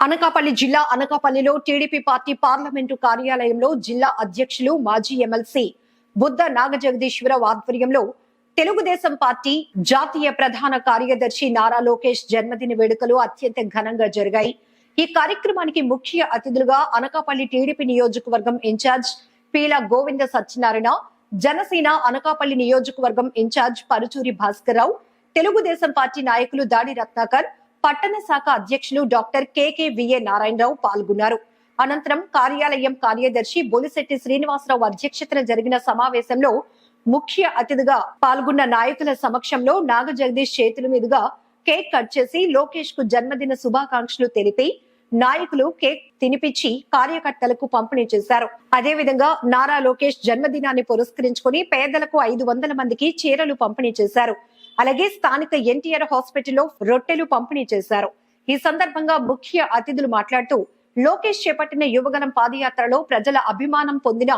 అనకాపల్లి జిల్లా అనకాపల్లిలో TDP party parliament కార్యాలయంలో జిల్లా అధ్యక్షులు మాజీ ఎమ్మెల్సీ బుద్ధ నాగజగదీశ్వరరావు ఆధ్వర్యంలో తెలుగుదేశం పార్టీ జాతీయ ప్రధాన కార్యదర్శి నారా లోకేష్ జన్మదిన వేడుకలు అత్యంత ఘనంగా జరిగాయి. ఈ కార్యక్రమానికి ముఖ్య అతిథులుగా అనకాపల్లి టీడీపీ నియోజకవర్గం ఇన్ఛార్జ్ పీల గోవింద సత్యనారాయణ జనసేన అనకాపల్లి నియోజకవర్గం ఇన్ఛార్జ్ పరుచూరి భాస్కర్రావు తెలుగుదేశం పార్టీ నాయకులు దాడి రత్నాకర్ పట్టణ శాఖ అధ్యక్షులు డాక్టర్ కెకెవిఏ నారాయణరావు పాల్గొన్నారు. అనంతరం కార్యాలయం కార్యదర్శి బొలిశెట్టి శ్రీనివాసరావు అధ్యక్షతన జరిగిన సమావేశంలో ముఖ్య అతిథిగా పాల్గొన్న నాయకుల సమక్షంలో నాగ జగదీష్ చేతుల మీదుగా కేక్ కట్ చేసి లోకేష్కు జన్మదిన శుభాకాంక్షలు తెలిపి నాయకులు కేక్ తినిపించి కార్యకర్తలకు పంపిణీ చేశారు. అదేవిధంగా నారా లోకేష్ జన్మదినాన్ని పురస్కరించుకుని పేదలకు ఐదు వందల మందికి చీరలు పంపిణీ చేశారు. అలాగే స్థానిక ఎన్టీఆర్ హాస్పిటల్లో రొట్టెలు పంపిణీ చేశారు. ఈ సందర్భంగా ముఖ్య అతిథులు మాట్లాడుతూ లోకేష్ చేపట్టిన యువగనం పాదయాత్రలో ప్రజల అభిమానం పొందిన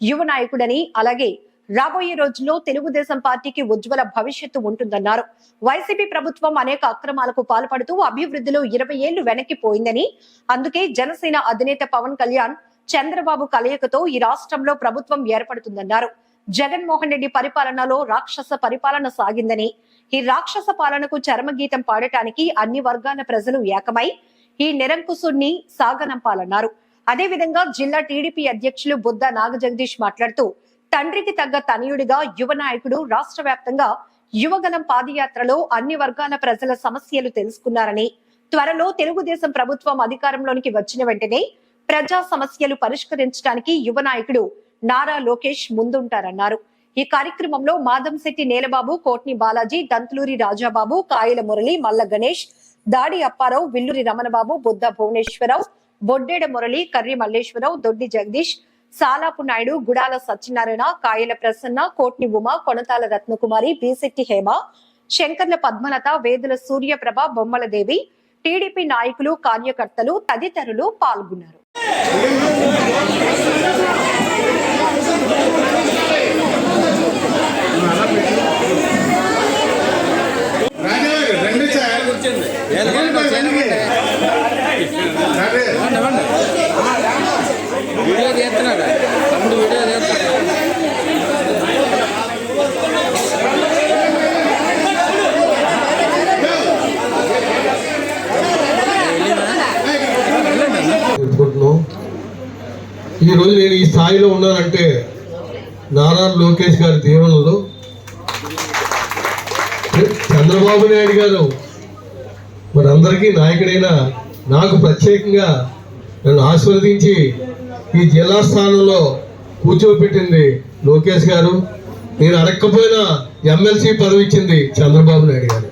యువ నాయకుడని అలాగే రాబోయే రోజుల్లో తెలుగుదేశం పార్టీకి ఉజ్వల భవిష్యత్తు ఉంటుందన్నారు. వైసీపీ ప్రభుత్వం అనేక అక్రమాలకు పాల్పడుతూ అభివృద్ధిలో ఇరవై ఏళ్ళు వెనక్కిపోయిందని అందుకే జనసేన అధినేత పవన్ కళ్యాణ్ చంద్రబాబు కలయికతో ఈ రాష్ట్రంలో ప్రభుత్వం ఏర్పడుతుందన్నారు. జగన్మోహన్ రెడ్డి పరిపాలనలో రాక్షస పరిపాలన సాగిందని. ఈ రాక్షస పాలనకు చరమగీతం పాడటానికి అన్ని వర్గాల ప్రజలు ఏకమై ఈ నిరంకుశుణ్ణి సాగనంపాలన్నారు. అదేవిధంగా జిల్లా టీడీపీ అధ్యక్షులు బుద్ధ నాగజగదీష్ మాట్లాడుతూ తండ్రికి తగ్గ తనయుడిగా యువ నాయకుడు రాష్ట్ర వ్యాప్తంగా యువగలం పాదయాత్రలో అన్ని వర్గాల ప్రజల సమస్యలు తెలుసుకున్నారని త్వరలో తెలుగుదేశం ప్రభుత్వం అధికారంలోనికి వచ్చిన వెంటనే ప్రజా సమస్యలు పరిష్కరించడానికి యువ నాయకుడు నారా లోకేష్ ముందుంటారన్నారు. ఈ కార్యక్రమంలో మాదంశెట్టి నేలబాబు కోట్ని బాలాజీ దంతులూరి రాజాబాబు కాయల మురళి మల్ల గణేష్ దాడి అప్పారావు విల్లురి రమణబాబు బుద్ధ భువనేశ్వరరావు బొడ్డేడ మురళి కర్రి మల్లేశ్వరరావు దొడ్డి జగదీష్ సాలాపు నాయుడు గుడాల సత్యనారాయణ కాయల ప్రసన్న కోట్ని ఉమ కొనతాల రత్నకుమారి బీసెట్టి హేమ శంకర్ల పద్మలత వేదుల సూర్యప్రభ బొమ్మల దేవి టీడీపీ నాయకులు కార్యకర్తలు తదితరులు పాల్గొన్నారు. ఈరోజు నేను ఈ స్థాయిలో ఉన్నానంటే నారా లోకేష్ గారి దీవెనలో చంద్రబాబు నాయుడు గారు మరి అందరికీ నాయకుడైన నాకు ప్రత్యేకంగా నన్ను ఆశీర్వదించి ఈ జిల్లా స్థానంలో కూర్చోబెట్టింది లోకేష్ గారు. నేను అడగకపోయినా ఎమ్మెల్సీ పదవి ఇచ్చింది చంద్రబాబు నాయుడు గారు.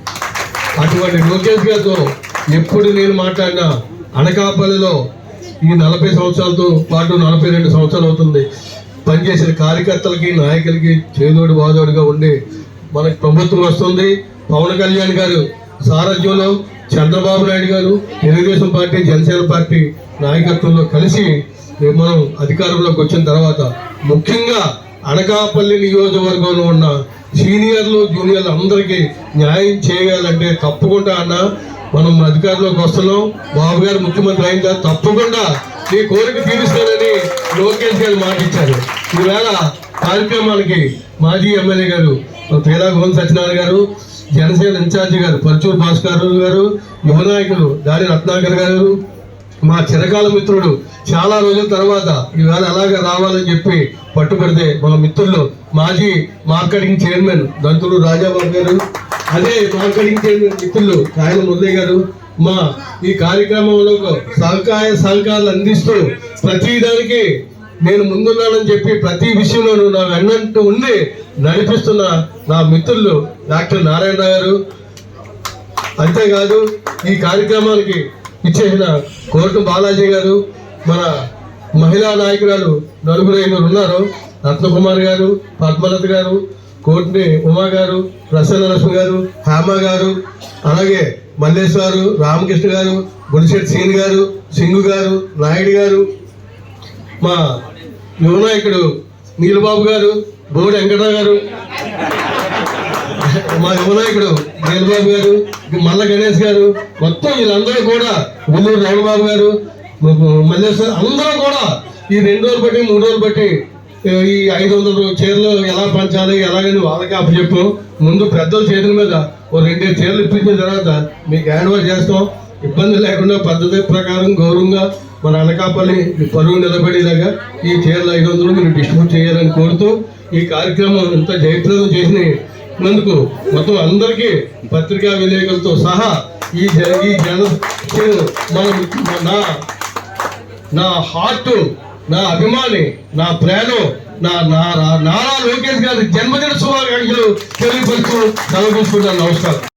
అటువంటి లోకేష్ గారితో ఎప్పుడు నేను మాట్లాడినా అనకాపల్లిలో ఈ నలభై సంవత్సరాలతో పాటు నలభై రెండు సంవత్సరాలు అవుతుంది. పనిచేసిన కార్యకర్తలకి నాయకులకి చేదోడు బాదోడుగా ఉండి మనకి ప్రభుత్వం వస్తుంది. పవన్ కళ్యాణ్ గారు సారథ్యంలో చంద్రబాబు నాయుడు గారు తెలుగుదేశం పార్టీ జనసేన పార్టీ నాయకత్వంలో కలిసి మనం అధికారంలోకి వచ్చిన తర్వాత ముఖ్యంగా అనకాపల్లి నియోజకవర్గంలో ఉన్న సీనియర్లు జూనియర్లు అందరికీ న్యాయం చేయాలంటే తప్పకుండా అన్న మనం అధికారంలోకి వస్తున్నాం. బాబు గారు ముఖ్యమంత్రి అయిన తర్వాత తప్పకుండా. నీ కోరిక తీరుస్తానని లోకేష్ గారు మాట ఇచ్చారు ఈవేళ కార్యక్రమానికి మాజీ ఎమ్మెల్యే గారు పేరా గోన్ సత్యనారాయణ గారు జనసేన ఇన్ఛార్జి గారు పరచూరు భాస్కర్ గారు యువనాయకులు దాడి రత్నాకర్ గారు మా చిరకాల మిత్రుడు. చాలా రోజుల తర్వాత ఈవేళ ఎలాగ రావాలని చెప్పి పట్టుబడితే మన మిత్రులు మాజీ మార్కెటింగ్ చైర్మన్ దంతులు రాజాబాబు గారు అదే మార్కెటింగ్ మిత్రులు కాయల మురళి గారు. మా ఈ కార్యక్రమంలో సహకార సహకారాలు అందిస్తూ ప్రతి దానికి నేను ముందున్నానని చెప్పి ప్రతి విషయంలోనూ నా వెన్నంటూ ఉండి నడిపిస్తున్న నా మిత్రులు డాక్టర్ నారాయణ గారు. అంతేకాదు ఈ కార్యక్రమానికి ఇచ్చేసిన కోర్టు బాలాజీ గారు మన మహిళా నాయకురాలు నలుగురు ఐదుగురు ఉన్నారు. రత్నకుమార్ గారు పద్మలత గారు కోర్టుని ఉమా గారు ప్రసన్న లక్ష్మి గారు హేమ గారు అలాగే మల్లేశ్వరు రామకృష్ణ గారు బుడిశెట్టి సీన్ గారు సింగు గారు నాయుడు గారు మా యువ నాయకుడు నీలబాబు గారు బోడి వెంకటరావు గారు మా యువనాయకుడు నీలబాబు గారు మల్ల గణేష్ గారు మొత్తం వీళ్ళందరూ కూడా ఉల్లూరు రమణబాబు గారు మల్లేశ్వర్ అందరూ కూడా ఈ రెండు రోజులు బట్టి మూడు రోజులు బట్టి ఈ ఐదు వందల చీరలు ఎలా పంచాలి ఎలాగని వాళ్ళకి అప్పచెప్పు ముందు పెద్దల చేతుల మీద ఓ రెండే చీరలు ఇప్పించిన తర్వాత మీకు హ్యాండ్ ఓవర్ చేస్తాం. ఇబ్బంది లేకుండా పద్ధతి ప్రకారం గౌరవంగా మన అనకాపల్లి పరువు నిలబడేలాగా ఈ చీరలు ఐదు వందలు మీరు డిస్ట్రిబ్యూట్ చేయాలని కోరుతూ ఈ కార్యక్రమం ఇంత జయప్రదం చేసినందుకు మొత్తం అందరికీ పత్రికా విలేకరులతో సహా ఈ ఈ జన మన నా నా హార్ట్ నా అభిమాని నా ప్రేమ నా నారా లోకేష్ గారి జన్మదిన శుభాకాంక్షలు తెలియపరుస్తూ సెలవు నమస్కారం.